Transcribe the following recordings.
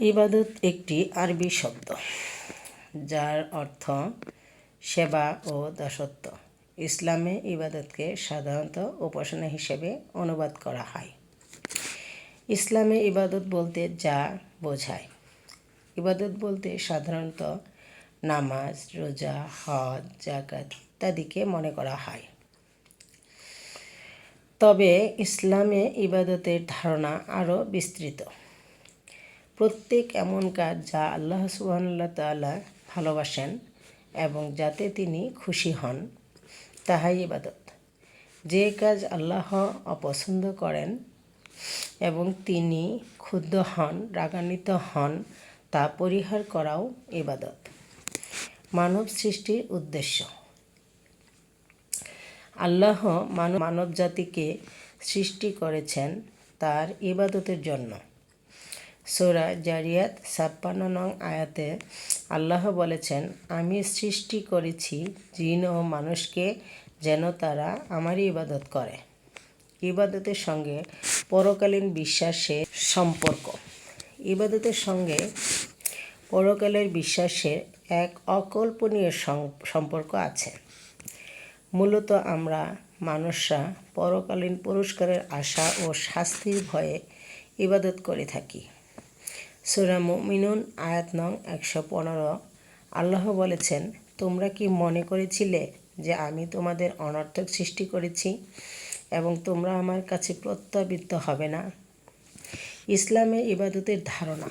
ইবাদত একটি আরবি শব্দ, যার অর্থ সেবা ও দাসত্ব। ইসলামে ইবাদতকে সাধারণত উপাসনা হিসেবে অনুবাদ করা হয়। ইসলামে ইবাদত বলতে যা বোঝায়। ইবাদত বলতে সাধারণত নামাজ, রোজা, হজ জাকাত ইত্যাদিকে মনে করা হয়। তবে ইসলামে ইবাদতের ধারণা আরও বিস্তৃত। প্রত্যেক এমন কাজ যা আল্লাহ সুবহানাল্লাহ তাআলা ভালোবাসেন এবং যাতে তিনি খুশি হন, তাহাই ইবাদত। যে কাজ আল্লাহ অপছন্দ করেন এবং তিনি ক্ষুব্ধ হন, রাগান্বিত হন, তা পরিহার করাও ইবাদত। মানব সৃষ্টির উদ্দেশ্য। আল্লাহ মানব জাতিকে সৃষ্টি করেছেন তার ইবাদতের জন্য। সোরা জারিয়াত ছাপ্পান্ন নং আয়াতে আল্লাহ বলেছেন, আমি সৃষ্টি করেছি জিন ও মানুষকে যেন তারা আমারই ইবাদত করে। ইবাদতের সঙ্গে পরকালীন বিশ্বাসের সম্পর্ক। ইবাদতের সঙ্গে পরকালের বিশ্বাসের এক অকল্পনীয় সম্পর্ক আছে। মূলত আমরা মানুষরা পরকালীন পুরস্কারের আশা ও শাস্তির ভয়ে ইবাদত করে থাকি। সুরা মুমিনুন, আয়াত নং একশো পনেরো। আল্লাহ বলেছেন, তোমরা কি মনে করেছিলে যে আমি তোমাদের অনর্থক সৃষ্টি করেছি এবং তোমরা আমার কাছে প্রত্যাবৃত্ত হবে না? ইসলামে ইবাদতের ধারণা।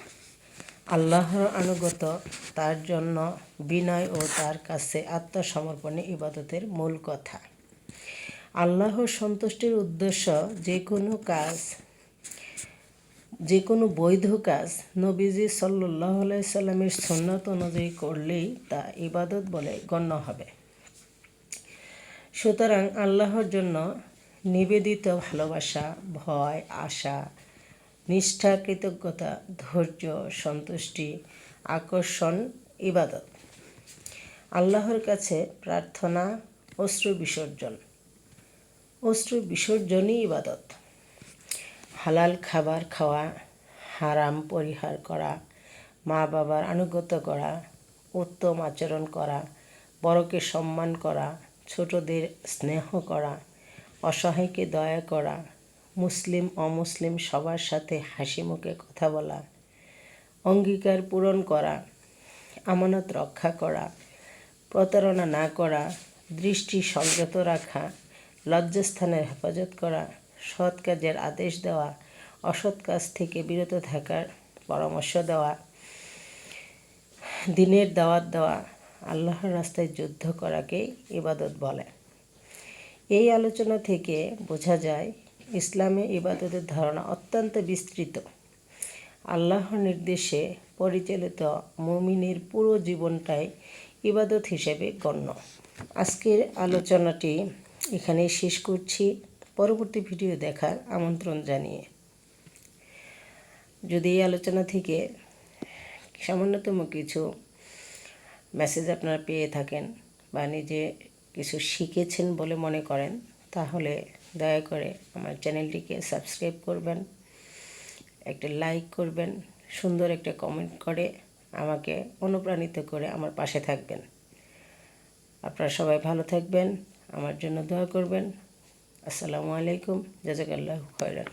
আল্লাহর আনুগত তার জন্য বিনয় ও তার কাছে আত্মসমর্পণে ইবাদতের মূল কথা। আল্লাহর সন্তুষ্টির উদ্দেশ্য যে কোনো কাজ যে কোনো বৈধ কাজ নবীজি সাল্লাহ সাল্লামের সন্ন্যত অনুযায়ী করলেই তা ইবাদত বলে গণ্য হবে। সুতরাং আল্লাহর জন্য নিবেদিত ভালোবাসা, ভয়, আশা, নিষ্ঠা, কৃতজ্ঞতা, ধৈর্য, সন্তুষ্টি, আকর্ষণ, ইবাদত। আল্লাহর কাছে প্রার্থনা, অশ্রু বিসর্জন। অশ্রু বিসর্জনই ইবাদত। হালাল খাবার খাওয়া, হারাম পরিহার করা মা বাবার আনুগত্য করা, উত্তম আচরণ করা, বড়কে সম্মান করা, ছোটদের স্নেহ করা, অসহায়কে দয়া করা, মুসলিম, অমুসলিম সবার সাথে হাসি মুখে কথা বলা, অঙ্গীকার পূরণ করা, আমানত রক্ষা করা, প্রতারণা না করা, দৃষ্টি সংযত রাখা লজ্জাস্থানের হেফাজত করা সৎ কাজের আদেশ দেওয়া, অসৎ কাজ থেকে বিরত থাকার পরামর্শ দেওয়া, দিনের দাওয়াত দেওয়া, আল্লাহর রাস্তায় যুদ্ধ করাকেই ইবাদত বলে। এই আলোচনা থেকে বোঝা যায়, ইসলামে ইবাদতের ধারণা অত্যন্ত বিস্তৃত। আল্লাহর নির্দেশে পরিচালিত মুমিনের পুরো জীবনটাই ইবাদত হিসেবে গণ্য। আজকের আলোচনাটি এখানেই শেষ করছি। পরবর্তী ভিডিও দেখার আমন্ত্রণ জানিয়ে। যদি এই আলোচনা থেকে সামান্যতম কিছু মেসেজ আপনারা পেয়ে থাকেন বা নিজে কিছু শিখেছেন বলে মনে করেন, তাহলে দয়া করে আমার চ্যানেলটিকে সাবস্ক্রাইব করবেন, একটা লাইক করবেন, সুন্দর একটা কমেন্ট করে আমাকে অনুপ্রাণিত করে আমার পাশে থাকবেন। আপনারা সবাই ভালো থাকবেন, আমার জন্য দোয়া করবেন। আসসালামু আলাইকুম জাজাকাল্লাহ খয়রান।